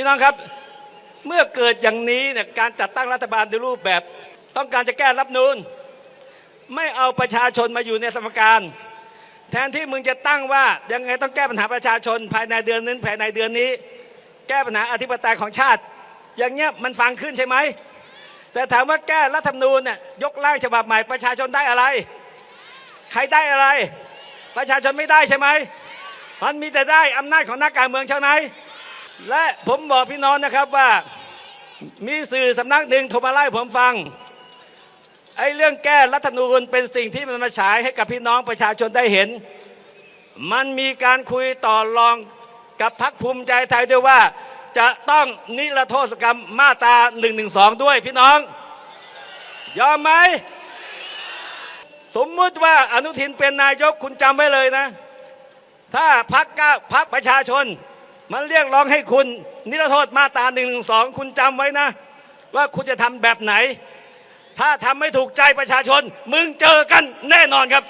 พี่น้องครับ เมื่อเกิดอย่างนี้เนี่ยการจัดตั้งรัฐบาลในรูปแบบ ต้องการจะแก้รัฐนูนไม่เอาประชาชนมาอยู่ในสมการ แทนที่มึงจะตั้งว่ายังไงต้องแก้ปัญหาประชาชนภายในเดือนนั้นภายในเดือนนี้ แก้ปัญหาอธิปไตยของชาติ อย่างเงี้ยมันฟังขึ้นใช่ไหมแต่ถามว่าแก้รัฐธรรมนูญเนี่ยยกร่างฉบับใหม่ประชาชนได้อะไร ใครได้อะไร ประชาชนไม่ได้ใช่ไหมมันมีแต่ได้อำนาจของนักการเมืองใช่ไหม และผมบอกพี่น้องนะครับว่ามีสื่อสำนักหนึ่งโทรมาไล่ผมฟังไอ้เรื่องแก้รัฐธรรมนูญเป็นสิ่งที่มันมาฉายให้กับพี่น้องประชาชนได้เห็น มันมีการคุยต่อรองกับพักภูมิใจไทยด้วยว่า จะต้องนิรโทษกรรมมาตรา1นึด้วยพี่น้อง ยอมไหม สมมุติว่าอนุทินเป็นนายกคุณจำไว้เลยนะ ถ้าพักก้าพักประชาชน มันเรียกร้องให้คุณ นิรโทษมาตราหนึ่งหนึ่งสองคุณจำไว้นะ ว่าคุณจะทำแบบไหน ถ้าทำไม่ถูกใจประชาชน มึงเจอกันแน่นอนครับ